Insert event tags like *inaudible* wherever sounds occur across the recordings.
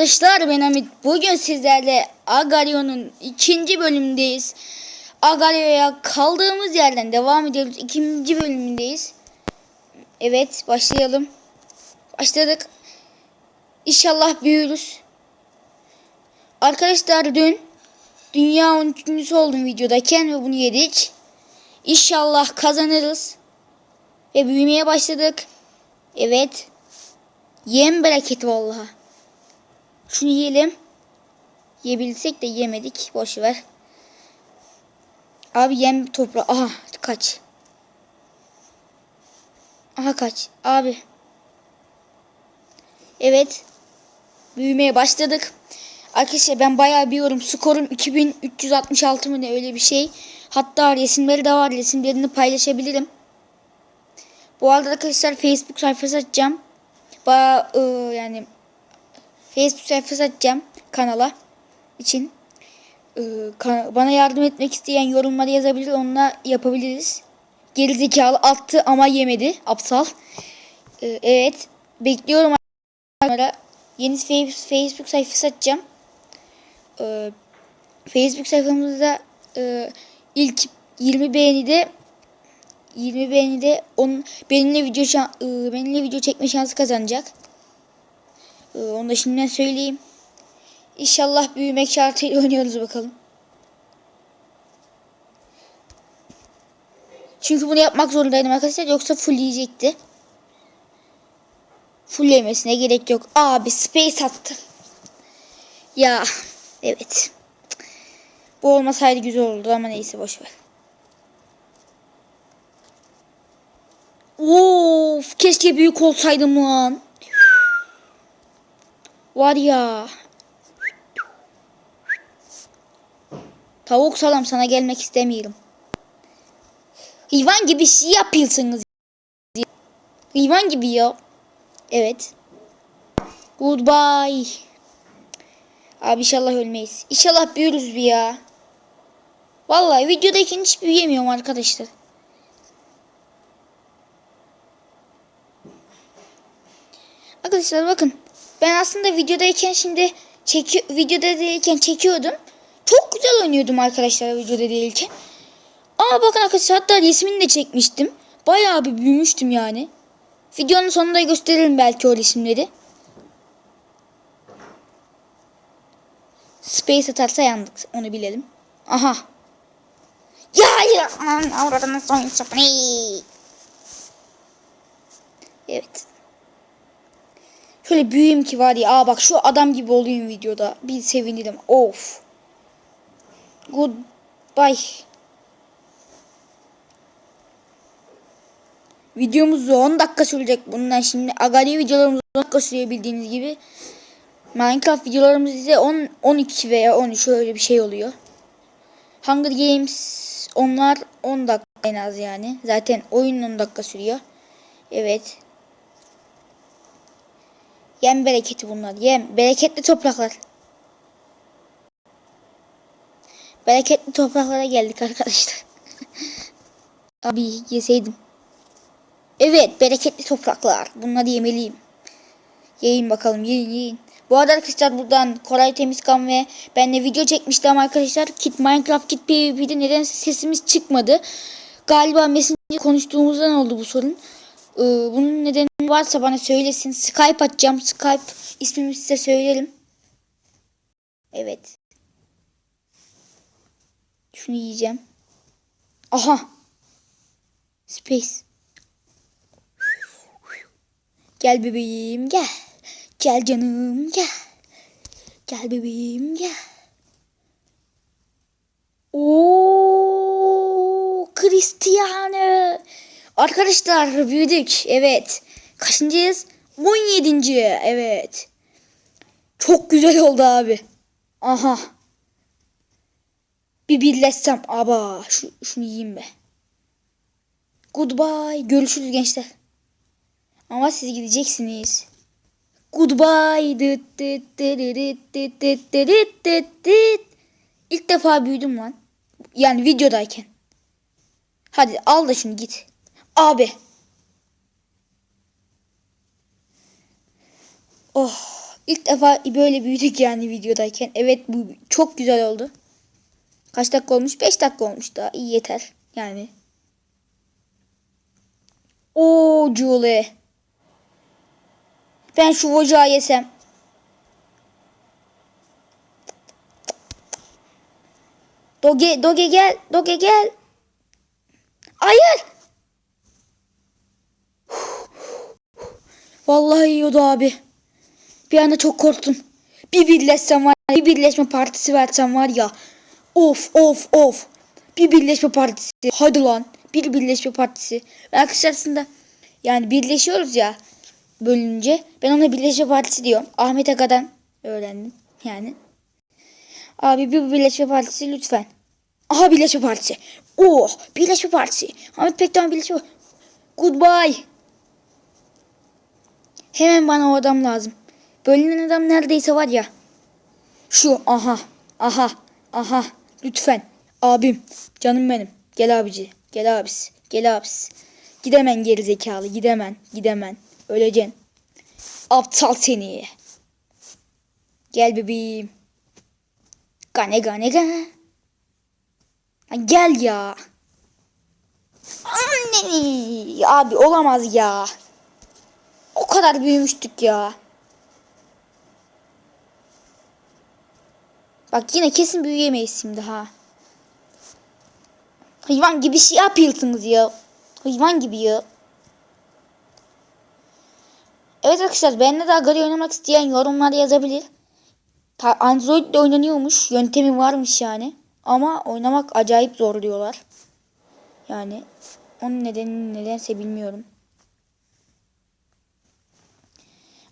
arkadaşlar ben Hamit. Bugün sizlerle Agario'nun ikinci bölümündeyiz. Agario'ya kaldığımız yerden devam ediyoruz. İkinci bölümündeyiz. Evet başlayalım. Başladık. İnşallah büyürüz. Arkadaşlar dün dünya 13. oldum videodayken ve bunu yedik. İnşallah kazanırız. Ve büyümeye başladık. Evet. Yem bereketi vallahi. Şunu yiyelim. Yiyebilsek de yemedik. Boş ver. Abi yem toprağı. Aha kaç. Aha kaç. Abi. Evet. Büyümeye başladık. Arkadaşlar ben bayağı biliyorum. Skorum 2366 mı ne öyle bir şey. Hatta resimleri de var. Resimlerini paylaşabilirim. Bu arada arkadaşlar Facebook sayfası açacağım. Bayağı ıı, yani Facebook sayfası açacağım kanala için. Ee, bana yardım etmek isteyen yorumları yazabilir. Onunla yapabiliriz. Gerizekalı attı ama yemedi. Aptal. Ee, evet. Bekliyorum. Yeni Facebook sayfası açacağım. Ee, Facebook sayfamızda e, ilk 20 beğenide 20 beğenide onun benimle video e, benimle video çekme şansı kazanacak. Ee, Onu da şimdiden söyleyeyim. İnşallah büyümek şartıyla oynuyoruz bakalım. Çünkü bunu yapmak zorundaydım arkadaşlar. Yoksa full yiyecekti. Full yemesine gerek yok. Abi space attı. Ya evet. Bu olmasaydı güzel olurdu ama neyse boş ver. Of keşke büyük olsaydım lan. Var ya. Tavuk salam sana gelmek istemiyorum. Hayvan gibi şey yapıyorsunuz. Hayvan gibi ya. Evet. Goodbye. Abi inşallah ölmeyiz. İnşallah büyürüz bir ya. Vallahi videodayken hiç büyüyemiyorum arkadaşlar. Arkadaşlar bakın. Ben aslında videodayken şimdi çeki videoda değilken çekiyordum. Çok güzel oynuyordum arkadaşlar videoda değilken. Ama bakın arkadaşlar hatta resmini de çekmiştim. Bayağı bir büyümüştüm yani. Videonun sonunda gösteririm belki o resimleri. Space atarsa yandık onu bilelim. Aha. Ya ya avradını sapını. Evet. Şöyle büyüyeyim ki var ya. Aa bak şu adam gibi olayım videoda. Bir sevinirim. Of. Goodbye. Videomuz 10 dakika sürecek bundan şimdi. Agari videolarımız 10 dakika sürüyor bildiğiniz gibi. Minecraft videolarımız ise 10, 12 veya 13 öyle bir şey oluyor. Hunger Games onlar 10 dakika en az yani. Zaten oyun 10 dakika sürüyor. Evet. Yem bereketi bunlar. Yem. Bereketli topraklar. Bereketli topraklara geldik arkadaşlar. *laughs* Abi yeseydim. Evet bereketli topraklar. Bunları yemeliyim. Yiyin bakalım yiyin yiyin. Bu arada arkadaşlar buradan Koray Temizkan ve benle video çekmiştim arkadaşlar. Kit Minecraft Kit PvP'de nedense sesimiz çıkmadı. Galiba Messenger konuştuğumuzdan oldu bu sorun. Ee, bunun nedeni varsa bana söylesin. Skype açacağım. Skype ismimi size söylerim. Evet. Şunu yiyeceğim. Aha. Space. Gel bebeğim gel. Gel canım gel. Gel bebeğim gel. Oo, Cristiano. Arkadaşlar büyüdük. Evet. Kaçıncıyız? 17. Evet. Çok güzel oldu abi. Aha. Bir birleşsem. Aba. Şu, şunu yiyeyim be. Goodbye. Görüşürüz gençler. Ama siz gideceksiniz. Goodbye. İlk defa büyüdüm lan. Yani videodayken. Hadi al da şunu git. Abi. Oh İlk defa böyle büyüdük yani videodayken. Evet bu çok güzel oldu. Kaç dakika olmuş? 5 dakika olmuş daha. İyi yeter. Yani. Oo Julie. Ben şu vocağı yesem. Doge, Doge gel. Doge gel. Hayır. Vallahi yiyordu abi. Bir anda çok korktum. Bir birleşsem var ya, bir birleşme partisi versem var ya. Of of of. Bir birleşme partisi. Hadi lan. Bir birleşme partisi. Ve arkadaşlar yani birleşiyoruz ya bölünce. Ben ona birleşme partisi diyorum. Ahmet Aka'dan öğrendim yani. Abi bir birleşme partisi lütfen. Aha birleşme partisi. Oh birleşme partisi. Ahmet Pekcan birleşme Goodbye. Hemen bana o adam lazım. Bölünen adam neredeyse var ya. Şu aha aha aha lütfen. Abim canım benim. Gel abici gel abisi gel abisi gidemen geri zekalı gidemen gidemen. Öleceksin. Aptal seni. Gel bebeğim. Gane gane gane. Gel ya. Anneni abi olamaz ya kadar büyümüştük ya Bak yine kesin büyüyemeyiz şimdi ha. Hayvan gibi şey yapıyorsunuz ya. Hayvan gibi ya. Evet arkadaşlar benimle de Agari oynamak isteyen yorumlar yazabilir. Android de oynanıyormuş. Yöntemi varmış yani. Ama oynamak acayip zor diyorlar. Yani onun nedeni nedense bilmiyorum.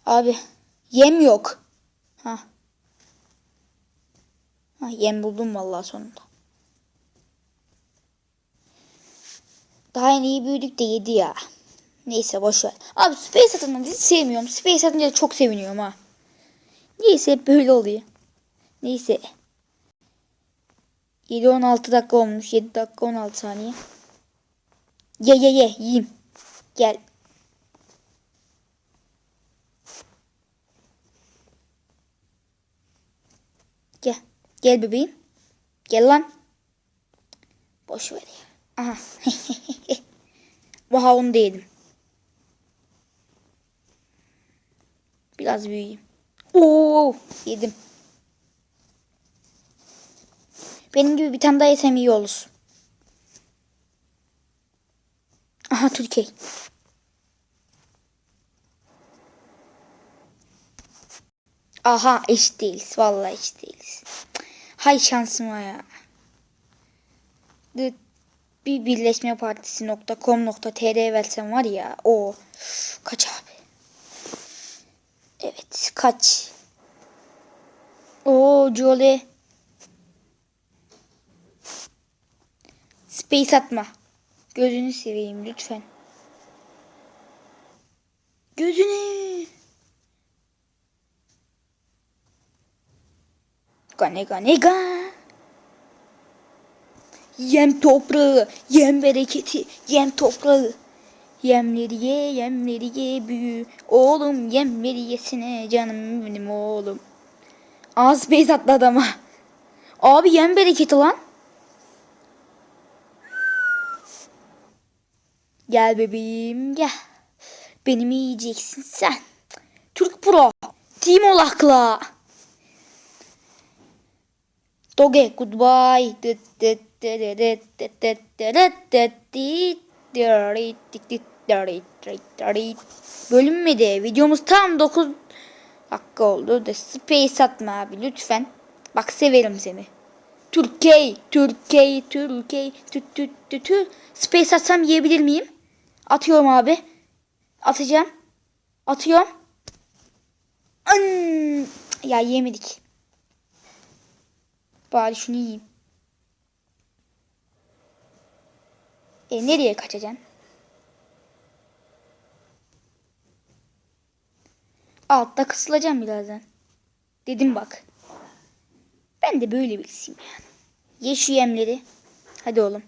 Abi yem yok. Ha. Ha, yem buldum vallahi sonunda. Daha yeni iyi büyüdük de yedi ya. Neyse boş ver. Abi Space atından hiç sevmiyorum. Space da çok seviniyorum ha. Neyse hep böyle oluyor. Neyse. 7-16 dakika olmuş. 7 dakika 16 saniye. Ye ye ye yiyeyim. Gel. Gel. Gel bebeğim. Gel lan. Boş ver ya. Aha. *laughs* Vaha onu da yedim. Biraz büyüyeyim. Oo, yedim. Benim gibi bir tane daha yesem iyi olur. Aha Türkiye. Aha eşit değiliz. Vallahi eşit değiliz. Hay şansıma ya. Bir birleşme partisi.com.tr versem var ya o kaç abi evet kaç o Jolly space atma gözünü seveyim lütfen gözünü gane gane Yem toprağı, yem bereketi, yem toprağı. Yemleri ye, yemleri ye büyü. Oğlum yemleri yesine canım benim oğlum. Az beyz atladı adama. Abi yem bereketi lan. Gel bebeğim gel. Benim yiyeceksin sen. Türk Pro. Team olakla. Dıt dıt. Bölünmedi. Videomuz tam 9 dakika oldu. Da space atma abi lütfen. Bak severim seni. Türkiye, Türkiye, Türkiye, tü tü tü tü. Space atsam yiyebilir miyim? Atıyorum abi. Atacağım. Atıyorum. An! Ya yemedik. Bari şunu yiyeyim. E nereye kaçacaksın? Altta kısılacağım birazdan. Dedim bak. Ben de böyle birisiyim yani. Ye şu yemleri. Hadi oğlum.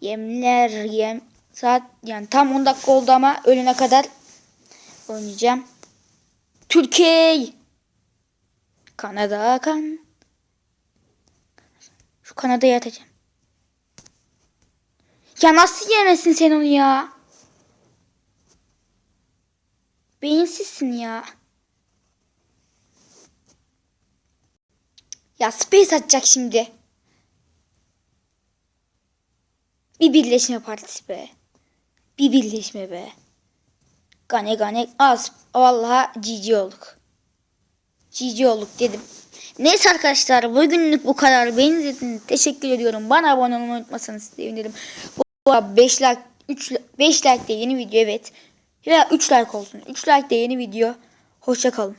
Yemler yem. Saat yani tam 10 dakika oldu ama ölene kadar oynayacağım. Türkiye. Kanada kan. Şu Kanada'yı atacağım. Ya nasıl yemezsin sen onu ya? Beyinsizsin ya. Ya space atacak şimdi. Bir birleşme partisi be. Bir birleşme be. Gane gane az. Vallahi cici olduk. Cici olduk dedim. Neyse arkadaşlar bugünlük bu kadar. Beni izlediğiniz teşekkür ediyorum. Bana abone olmayı unutmasanız sevinirim. Bu 5 like 3 5 like de yeni video evet. Veya 3 like olsun. 3 like de yeni video. Hoşça kalın.